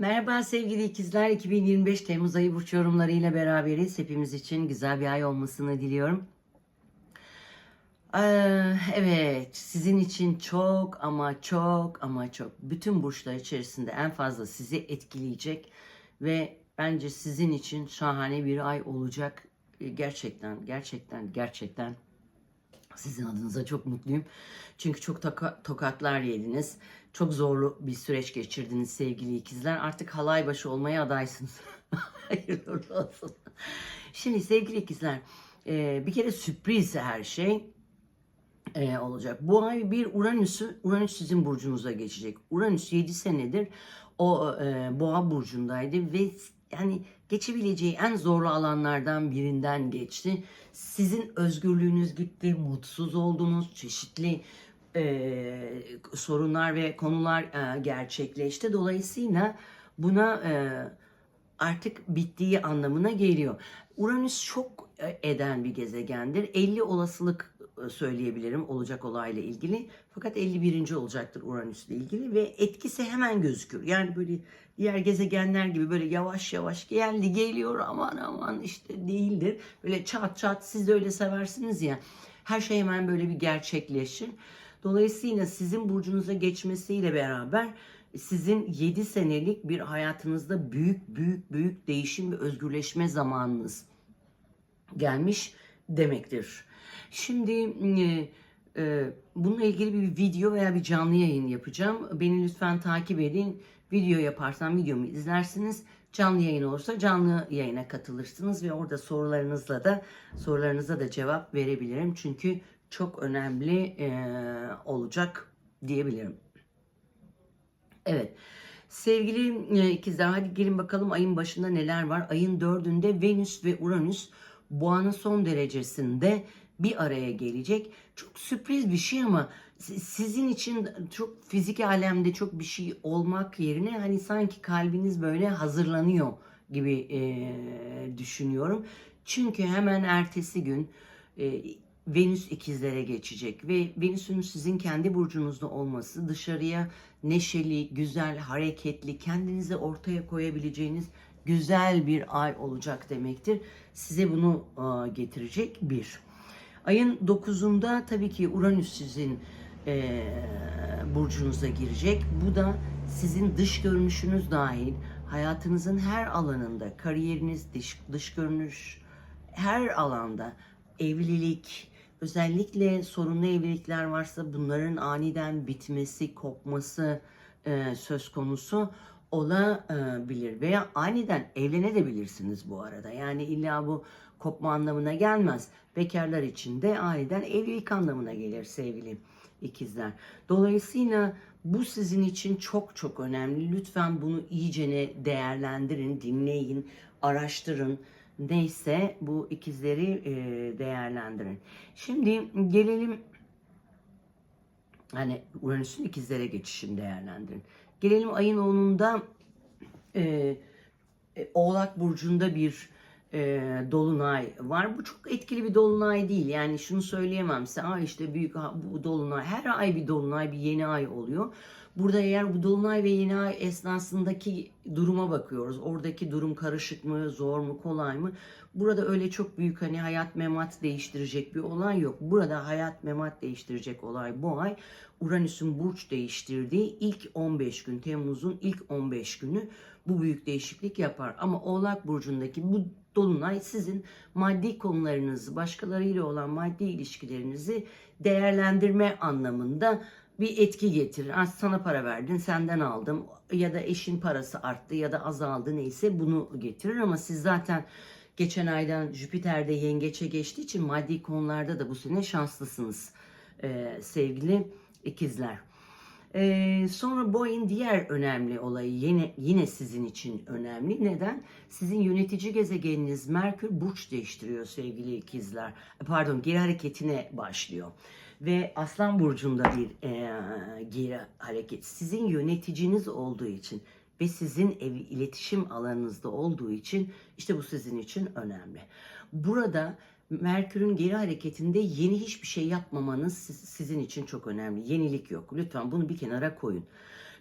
Merhaba sevgili ikizler. 2025 Temmuz ayı burç yorumlarıyla beraberiz. Hepimiz için güzel bir ay olmasını diliyorum. Ee, evet, sizin için çok ama çok ama çok bütün burçlar içerisinde en fazla sizi etkileyecek ve bence sizin için şahane bir ay olacak. Ee, Gerçekten, gerçekten, gerçekten sizin adınıza çok mutluyum. Çünkü çok toka- tokatlar yediniz. Çok zorlu bir süreç geçirdiniz sevgili ikizler. Artık halay başı olmaya adaysınız. Hayırlı olsun. Şimdi sevgili ikizler, e, bir kere sürpriz her şey e, olacak. Bu ay bir Uranüs'ü, Uranüs sizin burcunuza geçecek. Uranüs 7 senedir o e, boğa burcundaydı ve yani geçebileceği en zorlu alanlardan birinden geçti. Sizin özgürlüğünüz gitti, mutsuz oldunuz, çeşitli e, sorunlar ve konular e, gerçekleşti. Dolayısıyla buna e, artık bittiği anlamına geliyor. Uranüs çok e, eden bir gezegendir. 50 olasılık e, söyleyebilirim olacak olayla ilgili. Fakat 51. olacaktır Uranüs'le ilgili ve etkisi hemen gözükür. Yani böyle diğer gezegenler gibi böyle yavaş yavaş geldi geliyor aman aman işte değildir. Böyle çat çat siz de öyle seversiniz ya. Her şey hemen böyle bir gerçekleşir. Dolayısıyla sizin burcunuza geçmesiyle beraber sizin 7 senelik bir hayatınızda büyük büyük büyük değişim ve özgürleşme zamanınız gelmiş demektir. Şimdi e, bununla ilgili bir video veya bir canlı yayın yapacağım. Beni lütfen takip edin. Video yaparsam videomu izlersiniz. Canlı yayın olursa canlı yayına katılırsınız ve orada sorularınızla da sorularınıza da cevap verebilirim. Çünkü çok önemli e, olacak diyebilirim. Evet. Sevgili e, ikizler hadi gelin bakalım ayın başında neler var. Ayın dördünde Venüs ve Uranüs boğanın son derecesinde bir araya gelecek. Çok sürpriz bir şey ama si- sizin için çok fizik alemde çok bir şey olmak yerine hani sanki kalbiniz böyle hazırlanıyor gibi e, düşünüyorum. Çünkü hemen ertesi gün e, Venüs ikizlere geçecek ve Venüs'ün sizin kendi burcunuzda olması dışarıya neşeli, güzel, hareketli, kendinizi ortaya koyabileceğiniz güzel bir ay olacak demektir. Size bunu e, getirecek bir. Ayın 9'unda tabii ki Uranüs sizin e, burcunuza girecek. Bu da sizin dış görünüşünüz dahil hayatınızın her alanında, kariyeriniz, dış, dış görünüş, her alanda evlilik, özellikle sorunlu evlilikler varsa bunların aniden bitmesi, kopması e, söz konusu olabilir veya aniden evlenebilirsiniz bu arada. Yani illa bu kopma anlamına gelmez. Bekarlar için de aniden evlilik anlamına gelir sevgili ikizler. Dolayısıyla bu sizin için çok çok önemli. Lütfen bunu iyicene değerlendirin, dinleyin, araştırın. Neyse bu ikizleri e, değerlendirin. Şimdi gelelim hani Uranüs'ün ikizlere geçişini değerlendirin. Gelelim ayın 10'unda e, e, Oğlak Burcu'nda bir e, dolunay var. Bu çok etkili bir dolunay değil. Yani şunu söyleyemem size. Aa işte büyük bu dolunay. Her ay bir dolunay, bir yeni ay oluyor. Burada eğer bu dolunay ve yeni ay esnasındaki duruma bakıyoruz. Oradaki durum karışık mı, zor mu, kolay mı? Burada öyle çok büyük hani hayat memat değiştirecek bir olay yok. Burada hayat memat değiştirecek olay bu ay. Uranüs'ün burç değiştirdiği ilk 15 gün, Temmuz'un ilk 15 günü bu büyük değişiklik yapar. Ama Oğlak Burcu'ndaki bu dolunay sizin maddi konularınızı, başkalarıyla olan maddi ilişkilerinizi değerlendirme anlamında bir etki getirir. Az sana para verdin, senden aldım ya da eşin parası arttı ya da azaldı neyse bunu getirir ama siz zaten geçen aydan Jüpiter'de yengeçe geçtiği için maddi konularda da bu sene şanslısınız ee, sevgili ikizler. Ee, sonra ayın diğer önemli olayı yine, yine sizin için önemli. Neden? Sizin yönetici gezegeniniz Merkür burç değiştiriyor sevgili ikizler. Pardon geri hareketine başlıyor. Ve Aslan Burcu'nda bir e, geri hareket. Sizin yöneticiniz olduğu için ve sizin ev, iletişim alanınızda olduğu için işte bu sizin için önemli. Burada Merkür'ün geri hareketinde yeni hiçbir şey yapmamanız siz- sizin için çok önemli. Yenilik yok. Lütfen bunu bir kenara koyun.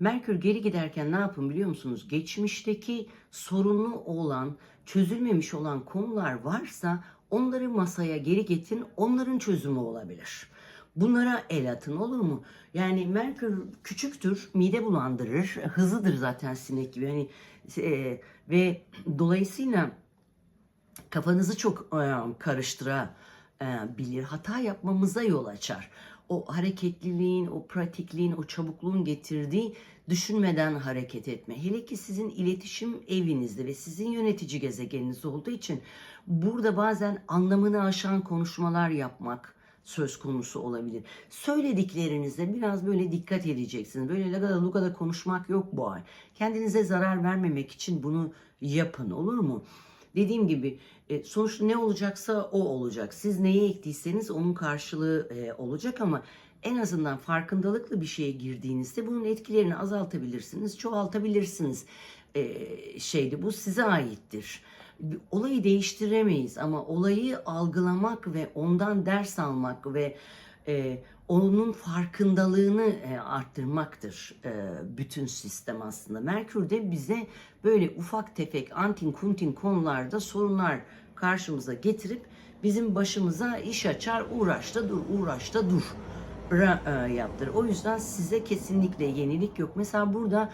Merkür geri giderken ne yapın biliyor musunuz? Geçmişteki sorunlu olan, çözülmemiş olan konular varsa onları masaya geri getirin. Onların çözümü olabilir. Bunlara el atın olur mu? Yani Merkür küçüktür, mide bulandırır, hızlıdır zaten sinek gibi. Hani e, ve dolayısıyla kafanızı çok e, karıştırabilir. Hata yapmamıza yol açar. O hareketliliğin, o pratikliğin, o çabukluğun getirdiği düşünmeden hareket etme. Hele ki sizin iletişim evinizde ve sizin yönetici gezegeniniz olduğu için burada bazen anlamını aşan konuşmalar yapmak söz konusu olabilir. Söylediklerinizde biraz böyle dikkat edeceksiniz. Böyle lagada lugada konuşmak yok bu ay. Kendinize zarar vermemek için bunu yapın olur mu? Dediğim gibi e, sonuçta ne olacaksa o olacak. Siz neye ektiyseniz onun karşılığı e, olacak ama en azından farkındalıklı bir şeye girdiğinizde bunun etkilerini azaltabilirsiniz, çoğaltabilirsiniz. E, şeydi bu size aittir. Olayı değiştiremeyiz ama olayı algılamak ve ondan ders almak ve e, onun farkındalığını e, arttırmaktır e, bütün sistem aslında. Merkür de bize böyle ufak tefek antin kuntin konularda sorunlar karşımıza getirip bizim başımıza iş açar uğraşta dur uğraşta dur e, yaptır. O yüzden size kesinlikle yenilik yok. Mesela burada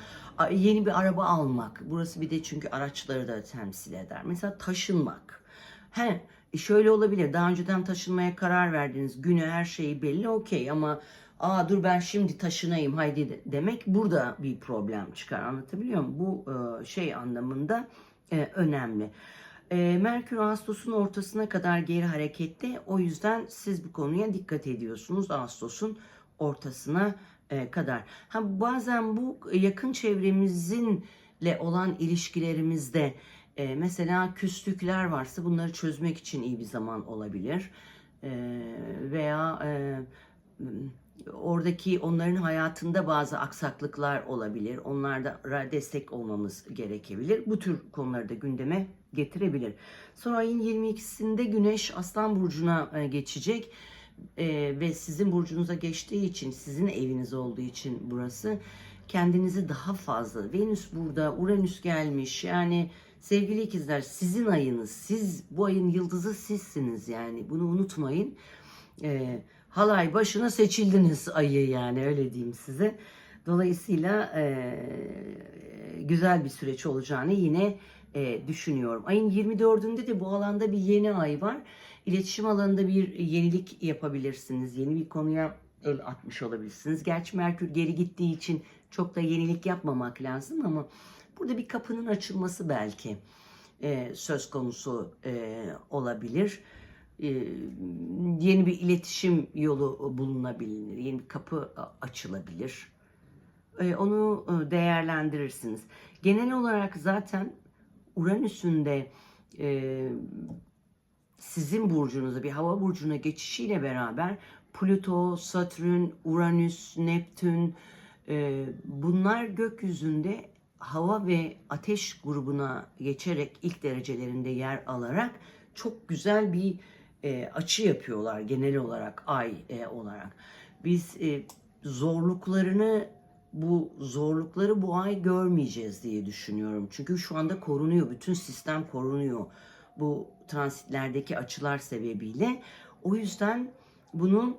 yeni bir araba almak. Burası bir de çünkü araçları da temsil eder. Mesela taşınmak. He, e, şöyle olabilir. Daha önceden taşınmaya karar verdiniz. Günü her şeyi belli okey ama aa dur ben şimdi taşınayım haydi de- demek burada bir problem çıkar. Anlatabiliyor muyum? Bu e, şey anlamında e, önemli. E, Merkür Ağustos'un ortasına kadar geri harekette. O yüzden siz bu konuya dikkat ediyorsunuz Ağustos'un ortasına e, kadar. Ha bazen bu yakın çevremizinle olan ilişkilerimizde e, mesela küslükler varsa bunları çözmek için iyi bir zaman olabilir. E, veya e, oradaki onların hayatında bazı aksaklıklar olabilir. Onlara destek olmamız gerekebilir. Bu tür konuları da gündeme getirebilir. Sonra ayın 22'sinde Güneş Aslan Burcu'na e, geçecek. E, ve sizin burcunuza geçtiği için, sizin eviniz olduğu için burası kendinizi daha fazla. Venüs burada, Uranüs gelmiş. Yani sevgili ikizler sizin ayınız. Siz bu ayın yıldızı sizsiniz yani. Bunu unutmayın. E, halay başına seçildiniz ayı yani öyle diyeyim size. Dolayısıyla e, güzel bir süreç olacağını yine e, düşünüyorum. Ayın 24'ünde de bu alanda bir yeni ay var. İletişim alanında bir yenilik yapabilirsiniz. Yeni bir konuya el atmış olabilirsiniz. Gerçi Merkür geri gittiği için çok da yenilik yapmamak lazım ama burada bir kapının açılması belki e, söz konusu e, olabilir. E, yeni bir iletişim yolu bulunabilir. Yeni bir kapı açılabilir. E, onu e, değerlendirirsiniz. Genel olarak zaten Uranüs'ün de e, sizin burcunuza bir hava burcuna geçişiyle beraber Plüto, Satürn, Uranüs, Neptün e, bunlar gökyüzünde hava ve ateş grubuna geçerek ilk derecelerinde yer alarak çok güzel bir e, açı yapıyorlar genel olarak ay e, olarak. Biz e, zorluklarını bu zorlukları bu ay görmeyeceğiz diye düşünüyorum. Çünkü şu anda korunuyor. Bütün sistem korunuyor. Bu transitlerdeki açılar sebebiyle. O yüzden bunun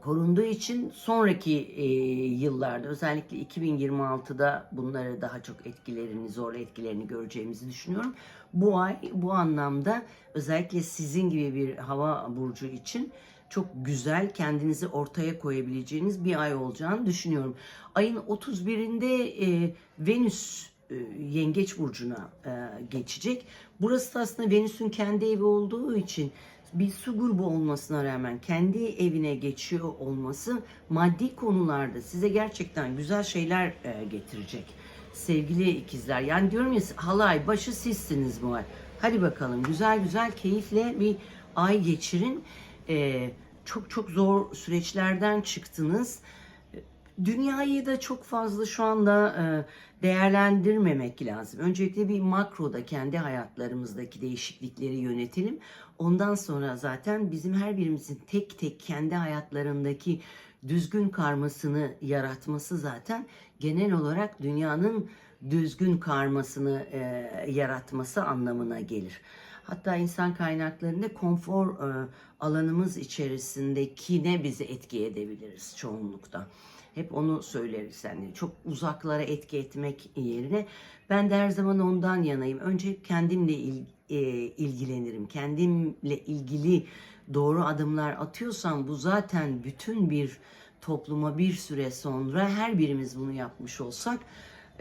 korunduğu için sonraki e, yıllarda özellikle 2026'da bunları daha çok etkilerini, zor etkilerini göreceğimizi düşünüyorum. Bu ay bu anlamda özellikle sizin gibi bir hava burcu için çok güzel kendinizi ortaya koyabileceğiniz bir ay olacağını düşünüyorum. Ayın 31'inde e, Venüs e, Yengeç burcuna e, geçecek. Burası da aslında Venüs'ün kendi evi olduğu için bir su grubu olmasına rağmen kendi evine geçiyor olması maddi konularda size gerçekten güzel şeyler e, getirecek. Sevgili ikizler yani diyorum ya halay başı sizsiniz bu ay. Hadi bakalım güzel güzel keyifle bir ay geçirin. E, çok çok zor süreçlerden çıktınız. Dünyayı da çok fazla şu anda e, değerlendirmemek lazım. Öncelikle bir makroda kendi hayatlarımızdaki değişiklikleri yönetelim. Ondan sonra zaten bizim her birimizin tek tek kendi hayatlarındaki düzgün karmasını yaratması zaten genel olarak dünyanın düzgün karmasını e, yaratması anlamına gelir. Hatta insan kaynaklarında konfor e, alanımız içerisindekine bizi etki edebiliriz çoğunlukta. Hep onu söyleriz yani çok uzaklara etki etmek yerine ben de her zaman ondan yanayım. Önce kendimle il- e, ilgilenirim. Kendimle ilgili doğru adımlar atıyorsam bu zaten bütün bir topluma bir süre sonra her birimiz bunu yapmış olsak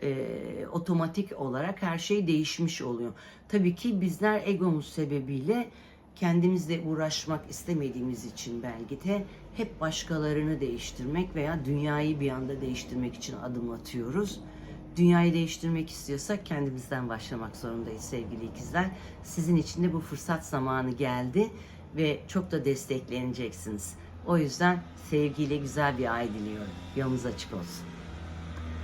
e, otomatik olarak her şey değişmiş oluyor. Tabii ki bizler egomuz sebebiyle kendimizle uğraşmak istemediğimiz için belki de hep başkalarını değiştirmek veya dünyayı bir anda değiştirmek için adım atıyoruz. Dünyayı değiştirmek istiyorsak kendimizden başlamak zorundayız sevgili ikizler. Sizin için de bu fırsat zamanı geldi ve çok da destekleneceksiniz. O yüzden sevgiyle güzel bir ay diliyorum. Yolunuz açık olsun.